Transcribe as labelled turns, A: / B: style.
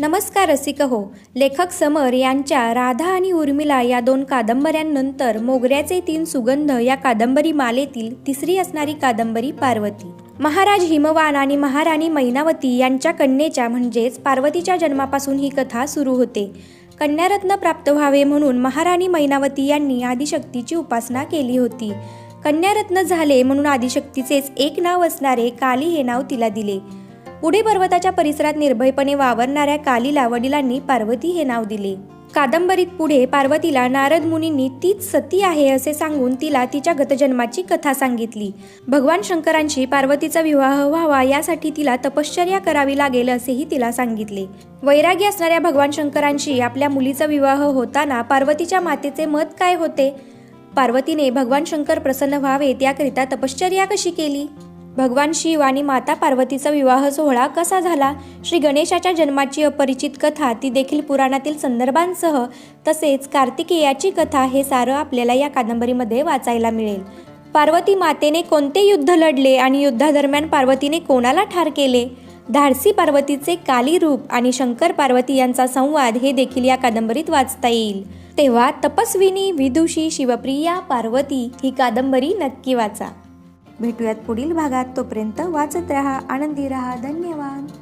A: नमस्कार रसिक हो लेखक समर यांच्या राधा आणि उर्मिला या दोन कादंबऱ्यांनंतर मोगऱ्याचे तीन सुगंध या कादंबरी मालेतील तिसरी असणारी कादंबरी पार्वती. महाराज हिमवान आणि महाराणी मैनावती यांच्या कन्येच्या म्हणजेच पार्वतीच्या जन्मापासून ही कथा सुरू होते. कन्यारत्न प्राप्त व्हावे म्हणून महाराणी मैनावती यांनी आदिशक्तीची उपासना केली होती. कन्यारत्न झाले म्हणून आदिशक्तीचेच एक नाव असणारे काली हे नाव तिला दिले. पुढे पर्वताच्या परिसरात निर्भयपणे वावरणाऱ्या कालीला वडिलांनी पार्वती हे नाव दिले. कादंबरीत पुढे पार्वतीला नारद मुनींनी तीच सती आहे असे सांगून तिला तिच्या गतजन्माची कथा सांगितली. भगवान शंकरांशी पार्वतीचा विवाह व्हावा यासाठी तिला तपश्चर्या करावी लागेल असेही तिला सांगितले. वैरागी असणाऱ्या भगवान शंकरांशी आपल्या मुलीचा विवाह होताना पार्वतीच्या मातेचे मत काय होते? पार्वतीने भगवान शंकर प्रसन्न व्हावेत याकरिता तपश्चर्या कशी केली? भगवान शिव आणि माता पार्वतीचा विवाह सोहळा कसा झाला? श्री गणेशाच्या जन्माची अपरिचित कथा ती देखील पुराणातील संदर्भांसह तसेच कार्तिकेयाची कथा हे सारं आपल्याला या कादंबरीमध्ये वाचायला मिळेल. पार्वती मातेने कोणते युद्ध लढले आणि युद्धादरम्यान पार्वतीने कोणाला ठार केले? धाडसी पार्वतीचे काली रूप आणि शंकर पार्वती यांचा संवाद हे देखील या कादंबरीत वाचता येईल. तेव्हा तपस्विनी विदुषी शिवप्रिया पार्वती ही कादंबरी नक्की वाचा. भेटूयात पुढील भागात. तोपर्यंत वाचत रहा आनंदी रहा. धन्यवाद.